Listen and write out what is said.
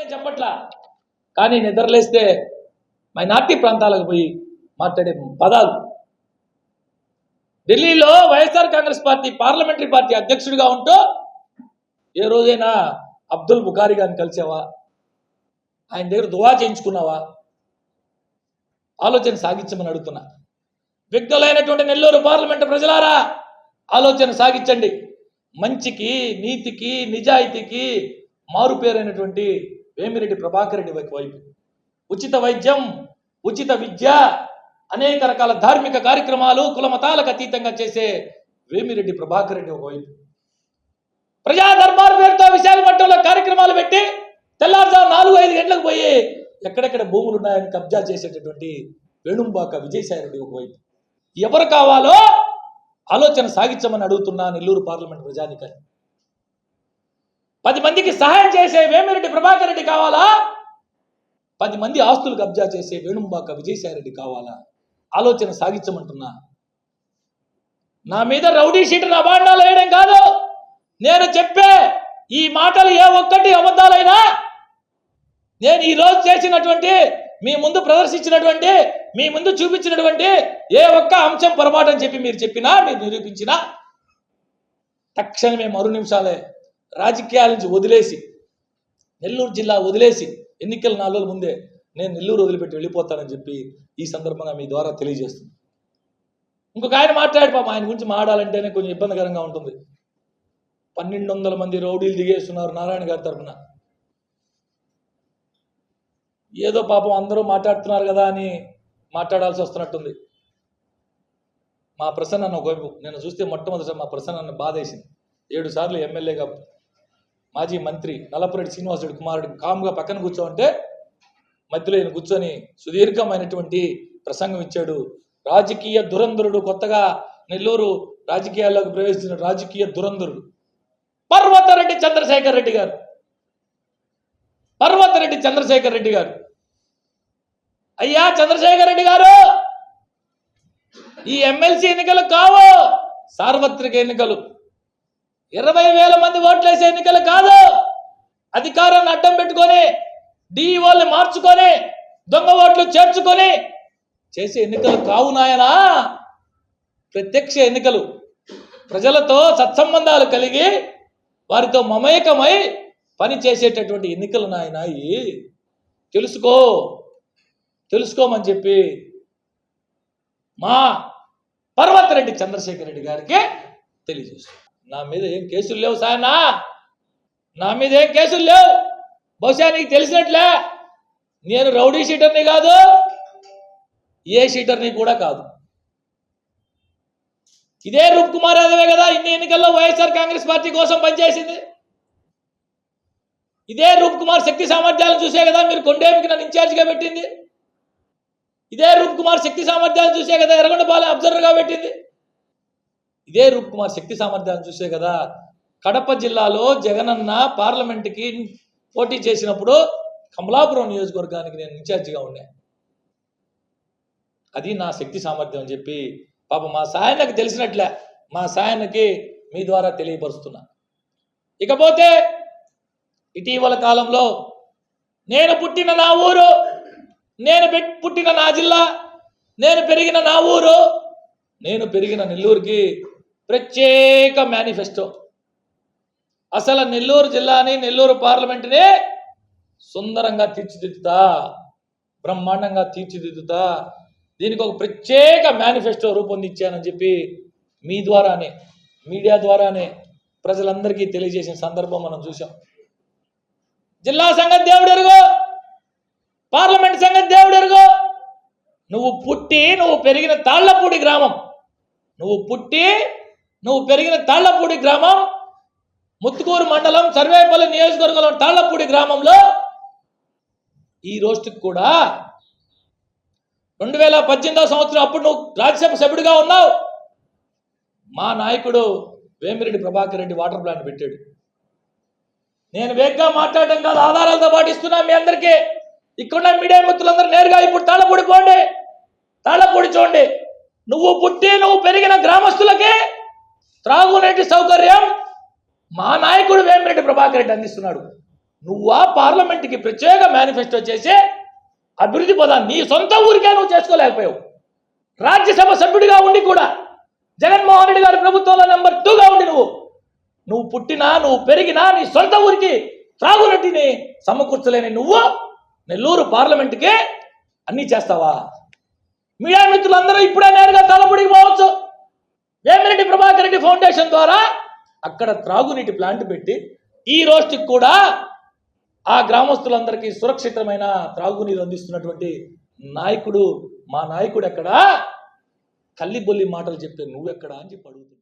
నేను చెప్పట్లా. కానీ నిద్రలేస్తే మైనార్టీ ప్రాంతాలకు పోయి మాట్లాడే పదాలు. ఢిల్లీలో YSR Congress party parliamentary party అధ్యక్షుడిగా ఉంటూ ఏ రోజైనా అబ్దుల్ బుఖారి గారిని కలిసావా? ఆయన దగ్గర దువా చేయించుకున్నావా? ఆలోచన సాగించమని అడుగుతున్నా. వ్యక్తులైనటువంటి నెల్లూరు పార్లమెంటు ప్రజలారా ఆలోచన సాగించండి. మంచికి నీతికి నిజాయితీకి మారుపేరైనటువంటి వేమిరెడ్డి ప్రభాకర్ రెడ్డి వైపు. ఉచిత వైద్యం ఉచిత విద్య అనేక రకాల ధార్మిక కార్యక్రమాలు కులమతాలకు అతీతంగా చేసే వేమిరెడ్డి ప్రభాకర్ రెడ్డి ఒకవైపు ప్రజా దర్బార్ పేరుతో విశాఖపట్నంలో కార్యక్రమాలు పెట్టి తెల్లారుజాము నాలుగు ఐదు గంటలకు పోయి ఎక్కడెక్కడ భూములు ఉన్నాయని కబ్జా చేసేటటువంటి వేణుంబాక విజయసాయి రెడ్డి ఒకవైపు ఎవరు కావాలో ఆలోచన సాగించమని అడుగుతున్నా నెల్లూరు పార్లమెంట్ ప్రజానికాన్ని. పది మందికి సహాయం చేసే వేమిరెడ్డి ప్రభాకర్ రెడ్డి కావాలా? పది మంది ఆస్తులు కబ్జా చేసే వేణుంబాక విజయసాయి రెడ్డి కావాలా? ఆలోచన సాగించమంటున్నా. నా మీద రౌడీ షీటర్ అభాండాలు వేయడం కాదు. నేను చెప్పే ఈ మాటలు ఏ ఒక్కటి అబద్ధాలైనా నేను ఈ రోజు చేసినటువంటి మీ ముందు ప్రదర్శించినటువంటి మీ ముందు చూపించినటువంటి ఏ ఒక్క అంశం పొరపాటు అని చెప్పి మీరు చెప్పినా మీరు నిరూపించినా తక్షణమే మరు నిమిషాలే రాజకీయాల నుంచి వదిలేసి నెల్లూరు జిల్లా వదిలేసి ఎన్నికల నాలుగు రోజుల ముందే నేను నెల్లూరు వదిలిపెట్టి వెళ్ళిపోతానని చెప్పి ఈ సందర్భంగా మీ ద్వారా తెలియజేస్తుంది. ఇంకొక ఆయన మాట్లాడి పాపం ఆయన గురించి మాట్లాడాలంటేనే కొంచెం ఇబ్బందికరంగా ఉంటుంది. పన్నెండు వందల మంది రౌడీలు దిగేస్తున్నారు నారాయణ గారి తరఫున ఏదో పాపం అందరూ మాట్లాడుతున్నారు కదా అని మాట్లాడాల్సి వస్తున్నట్టుంది. మా ప్రసన్న అన్న ఒకవైపు నేను చూస్తే మొట్టమొదటిసారి మా ప్రసన్న అన్న బాధ వేసింది ఏడు సార్లు ఎమ్మెల్యేగా మాజీ మంత్రి నల్లపురెడ్డి శ్రీనివాసుడు కుమారుడు కామ్గా పక్కన కూర్చోంటే మధ్యలో ఈయన కూర్చొని సుదీర్ఘమైనటువంటి ప్రసంగం ఇచ్చాడు. రాజకీయ దురంధరుడు కొత్తగా నెల్లూరు రాజకీయాల్లోకి ప్రవేశించిన రాజకీయ దురంధరుడు. పర్వతరెడ్డి చంద్రశేఖర్ రెడ్డి గారు. పర్వతరెడ్డి చంద్రశేఖర్ రెడ్డి గారు. అయ్యా చంద్రశేఖర్ రెడ్డి గారు! ఈ ఎమ్మెల్సీ ఎన్నికలు కావు. సార్వత్రిక ఎన్నికలు. ఇరవై వేల మంది ఓట్లేసే ఎన్నికలు కాదు. అధికారాన్ని అడ్డం పెట్టుకొని డిఈఓల్ని మార్చుకొని దొంగ ఓట్లు చేర్చుకొని చేసే ఎన్నికలు కావు నాయనా. ప్రత్యక్ష ఎన్నికలు ప్రజలతో సత్సంబంధాలు కలిగి వారితో మమేకమై పని చేసేటటువంటి ఎన్నికలు నాయన తెలుసుకో తెలుసుకోమని చెప్పి మా పర్వతరెడ్డి చంద్రశేఖర్ రెడ్డి గారికి తెలియజేస్తాను నా మీద ఏం కేసులు లేవు సాయనా నా మీద ఏం కేసులు లేవు. బహుశా నీకు తెలిసినట్లే. నేను రౌడీ షీటర్ని కాదు ఏ షీటర్ని కూడా కాదు. ఇదే రూప్ కుమార్ యాదవే కదా ఇన్ని ఎన్నికల్లో వైఎస్ఆర్ కాంగ్రెస్ పార్టీ కోసం పనిచేసింది. ఇదే రూప్ కుమార్ శక్తి సామర్థ్యాలను చూసే కదా మీరు కొండేమికి నన్ను ఇన్ఛార్జ్గా పెట్టింది. ఇదే రూప్ కుమార్ శక్తి సామర్థ్యాలను చూసే కదా ఎర్రగొండపాలెం అబ్జర్వర్గా పెట్టింది. ఇదే రూప్ కుమార్ శక్తి సామర్థ్యాన్ని చూసే కదా. కడప జిల్లాలో జగనన్న పార్లమెంట్కి పోటీ చేసినప్పుడు కమలాపురం నియోజకవర్గానికి నేను ఇన్ఛార్జిగా ఉండే. అది నా శక్తి సామర్థ్యం అని చెప్పి పాప మా సాయనకి తెలిసినట్లే. మా సాయనకి మీ ద్వారా తెలియపరుస్తున్నా. ఇకపోతే ఇటీవల కాలంలో నేను పుట్టిన నా ఊరు నేను పుట్టిన నా జిల్లా నేను పెరిగిన నా ఊరు నేను పెరిగిన నెల్లూరుకి ప్రత్యేక మేనిఫెస్టో అసలు నెల్లూరు జిల్లాని నెల్లూరు పార్లమెంటుని సుందరంగా తీర్చిదిద్దుతా బ్రహ్మాండంగా తీర్చిదిద్దుతా దీనికి ఒక ప్రత్యేక మేనిఫెస్టో రూపొందించానని చెప్పి మీ ద్వారానే మీడియా ద్వారానే ప్రజలందరికీ తెలియజేసిన సందర్భం మనం చూసాం జిల్లా సంగతి దేవుడు ఎరుగో పార్లమెంట్ సంగతి దేవుడు ఎరుగో నువ్వు పుట్టి నువ్వు పెరిగిన తాళ్ళపూడి గ్రామం నువ్వు పుట్టి నువ్వు పెరిగిన తాళ్ళపూడి గ్రామం ముత్తుకూరు మండలం సర్వేపల్లి నియోజకవర్గంలో తాళ్ళపూడి గ్రామంలో ఈ రోజుకి కూడా రెండు వేల పద్దెనిమిదో సంవత్సరం అప్పుడు నువ్వు రాజ్యసభ సభ్యుడిగా ఉన్నావు. మా నాయకుడు వేమిరెడ్డి ప్రభాకర్ రెడ్డి వాటర్ ప్లాంట్ పెట్టాడు. నేను వేగ్గా మాట్లాడడం కాదు ఆధారాలతో పాటు ఇస్తున్నా మీ అందరికీ. ఇక్కడ మీడియా మిత్రులందరూ నేరుగా ఇప్పుడు తాళ్ళపూడి పోండి. తాళ్ళపూడి చూడండి. నువ్వు పుట్టి నువ్వు పెరిగిన గ్రామస్తులకి త్రాగునీటి సౌకర్యం మా నాయకుడు వేమిరెడ్డి ప్రభాకర్ రెడ్డి అందిస్తున్నాడు. నువ్వా పార్లమెంట్కి ప్రత్యేక మేనిఫెస్టో చేసి అభివృద్ధి పదాన్ని నీ సొంత ఊరికే నువ్వు చేసుకోలేకపోయావు. రాజ్యసభ సభ్యుడిగా ఉండి కూడా జగన్మోహన్ రెడ్డి గారి ప్రభుత్వంలో నెంబర్ టూగా ఉండి నువ్వు. నువ్వు పుట్టినా నువ్వు పెరిగినా నీ సొంత ఊరికి త్రాగునటిని సమకూర్చలేని నువ్వు నెల్లూరు పార్లమెంట్కి అన్నీ చేస్తావా? మీడియా మిత్రులందరూ ఇప్పుడే నేరుగా తలపొడికి పోవచ్చు వేమిరెడ్డి ప్రభాకర్ రెడ్డి ఫౌండేషన్ ద్వారా అక్కడ త్రాగునీటి ప్లాంట్ పెట్టి ఈ రోజుకి కూడా ఆ గ్రామస్తులందరికీ సురక్షితమైన త్రాగునీరు అందిస్తున్నటువంటి నాయకుడు మా నాయకుడు ఎక్కడా? కల్లిబొల్లి మాటలు చెప్పే నువ్వెక్కడా అని చెప్పి అడుగుతున్నాడు.